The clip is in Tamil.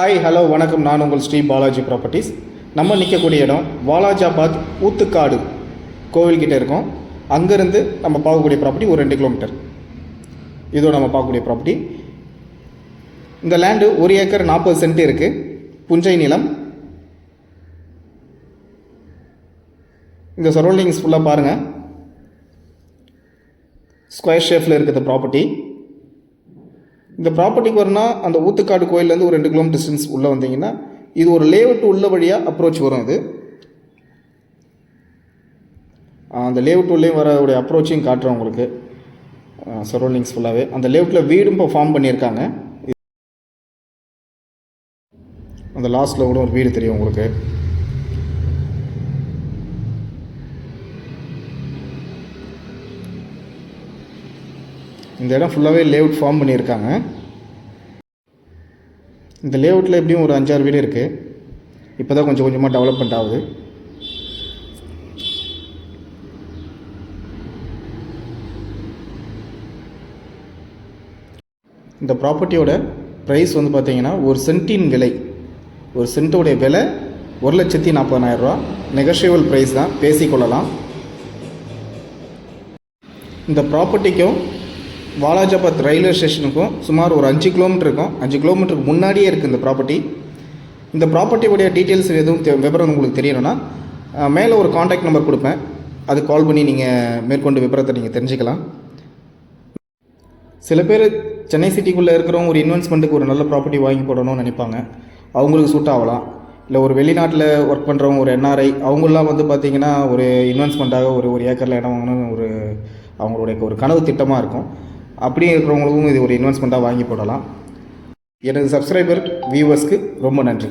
ஹாய் ஹலோ வணக்கம். நான் உங்கள் ஸ்ரீ பாலாஜி ப்ராப்பர்ட்டிஸ் நம்ம நிற்கக்கூடிய இடம் வாலாஜாபாத் ஊத்துக்காடு கோவில்கிட்ட இருக்கோம். அங்கேருந்து நம்ம பார்க்கக்கூடிய ப்ராப்பர்ட்டி ஒரு ரெண்டு கிலோமீட்டர் இதோ நம்ம பார்க்கக்கூடிய ப்ராப்பர்ட்டி இந்த லேண்டு ஒரு ஏக்கர் நாற்பது சென்ட் இருக்குது புஞ்சை நிலம். இந்த சரௌண்டிங்ஸ் ஃபுல்லாக பாருங்கள் ஸ்கொயர் ஷேஃபில் இருக்கிற ப்ராப்பர்ட்டி இந்த ப்ராப்பர்ட்டிக்கு வரணும்னா அந்த ஊத்துக்காடு கோயிலேருந்து ஒரு ரெண்டு கிலோமீட்டர் டிஸ்டன்ஸ் உள்ளே வந்தீங்கன்னா இது ஒரு லேஅவுட் உள்ள வழியாக அப்ரோச் வரும் இது. அந்த லேஅவுட் உள்ளே வரக்கூடிய அப்ரோச்சையும் காட்டுறேன் உங்களுக்கு. சரௌண்டிங்ஸ் ஃபுல்லாகவே அந்த லேஅவுட்டில் வீடும் இப்போ ஃபார்ம் பண்ணியிருக்காங்க. அந்த லாஸ்ட்டில் கூட ஒரு வீடு தெரியும் உங்களுக்கு. இந்த இடம் ஃபுல்லாகவே லேஅவுட் ஃபார்ம் பண்ணியிருக்காங்க. இந்த லேஅவுட்டில் எப்படியும் ஒரு அஞ்சாறு வீடு இருக்குது இப்போ தான் கொஞ்சம் கொஞ்சமாக டெவலப்மெண்ட் ஆகுது. இந்த ப்ராப்பர்ட்டியோட ப்ரைஸ் வந்து பார்த்தீங்கன்னா ஒரு சென்ட்டின் விலை. ஒரு சென்ட்டோடைய விலை ஒரு லட்சத்தி நாற்பதாயிரரூவா நெகஷியபிள் ப்ரைஸ் தான். பேசிக்கொள்ளலாம் இந்த ப்ராப்பர்ட்டிக்கும் வாலாஜாபாத் ரயில்வே ஸ்டேஷனுக்கும் சுமார் ஒரு அஞ்சு கிலோமீட்டர் இருக்கும். அஞ்சு கிலோமீட்டருக்கு முன்னாடியே இருக்குது இந்த ப்ராப்பர்ட்டி இந்த ப்ராப்பர்ட்டியோடைய டீட்டெயில்ஸ் எதுவும் விவரம் உங்களுக்கு தெரியணும்னா மேலே ஒரு காண்டாக்ட் நம்பர் கொடுப்பேன். அது கால் பண்ணி நீங்கள் மேற்கொண்டு விவரத்தை நீங்கள் தெரிஞ்சுக்கலாம். சில பேர் சென்னை சிட்டிக்குள்ளே இருக்கிறவங்க ஒரு இன்வெஸ்ட்மெண்ட்டுக்கு ஒரு நல்ல ப்ராப்பர்ட்டி வாங்கி போடணும்னு நினைப்பாங்க. அவங்களுக்கு சூட் ஆகலாம். இல்லை ஒரு வெளிநாட்டில் ஒர்க் பண்ணுறவங்க ஒரு என்ஆர்ஐ அவங்களாம் வந்து பார்த்திங்கன்னா ஒரு இன்வெஸ்ட்மெண்ட்டாக ஒரு ஒரு ஏக்கரில் இடம் வாங்கணும்னு ஒரு அவங்களுடைய ஒரு கனவு திட்டமாக இருக்கும். அப்படியே இருக்கிறவங்களுக்கும் இது ஒரு இன்வெஸ்ட்மெண்ட்டாக வாங்கி போடலாம். எனது சப்ஸ்கிரைபர் வியூவர்ஸ்க்கு ரொம்ப நன்றி.